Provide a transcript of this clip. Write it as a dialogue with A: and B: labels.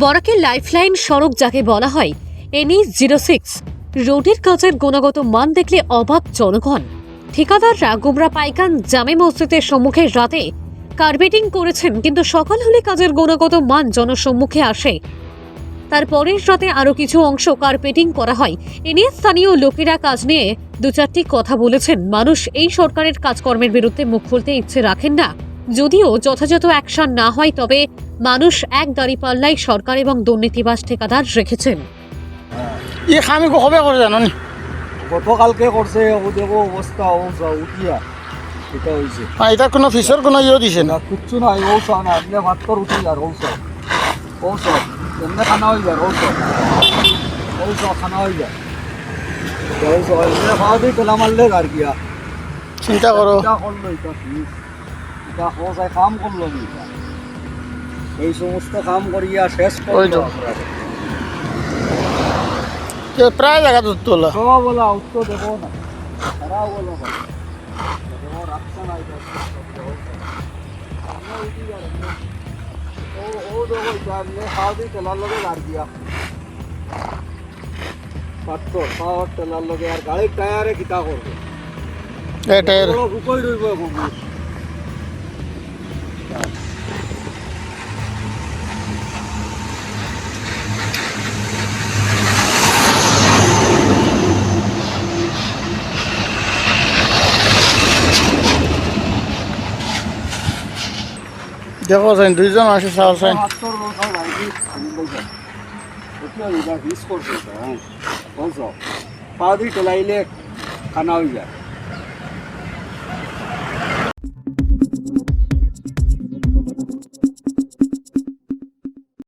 A: বরাকের lifeline সড়ক যাকে বলা হয়, এনই জিরো সিক্স। রোডের কাজের গুণগত মান দেখলে অবাক জনগণ। ঠিকাদাররা গুমরা পাইকান জামে মসজিদের সম্মুখে রাতে কার্পেটিং করেছেন, কিন্তু সকাল হলে কাজের গুণগত মান জনসম্মুখে আসে। তারপরের রাতে আরও কিছু অংশ কার্পেটিং করা হয়। এ নিয়ে স্থানীয় লোকেরা কাজ নিয়ে দু চারটি কথা বলেছেন। মানুষ এই সরকারের কাজকর্মের বিরুদ্ধে মুখ খুলতে ইচ্ছে রাখেন না। যদিও যথাযথ অ্যাকশন না হয়, তবে মানুষ এক দাঁড়িপাল্লাই সরকার এবং দুর্নীতিবাস ঠিকাদার রেখেছেন।
B: ই খামি কবে করে জানো নি?
C: গতকালকে করছে দেখো অবস্থা ও যা উঠিয়া এটা হয়েছে
B: কোনো ফিসের কোনো ইয়ে দিছে না।
C: কিচ্ছু নাই না ভাত কর উঠি আর এমনি খানা হয়ে যায় খানা হয়ে যায় ও এমনি খাওয়া দিয়ে তেলা মারলে আর গিয়া।
B: চিন্তা করো।
C: এটা করল এটা কাম করল নি। এই সমস্ত কাম করিয়া শেষ
B: তো।
C: করল
B: প্রায় জায়গা দুধ তোলা
C: সব বলা উত্তর দেবো না। খারাপ বলো ও ও দেখো খাওয়া দিয়ে তেলার লগে গাড় দিয়া। পাত্র খাওয়ার তেলার লগে আর গাড়ির টায়ারে কিতা করবে?
B: এটার
C: রুকই রইব এখন।
B: এটা যাইন দুইজন আছে
C: হ্যাঁ বলছো পা দিয়ে তেলাইলে খানা হয়ে যায়।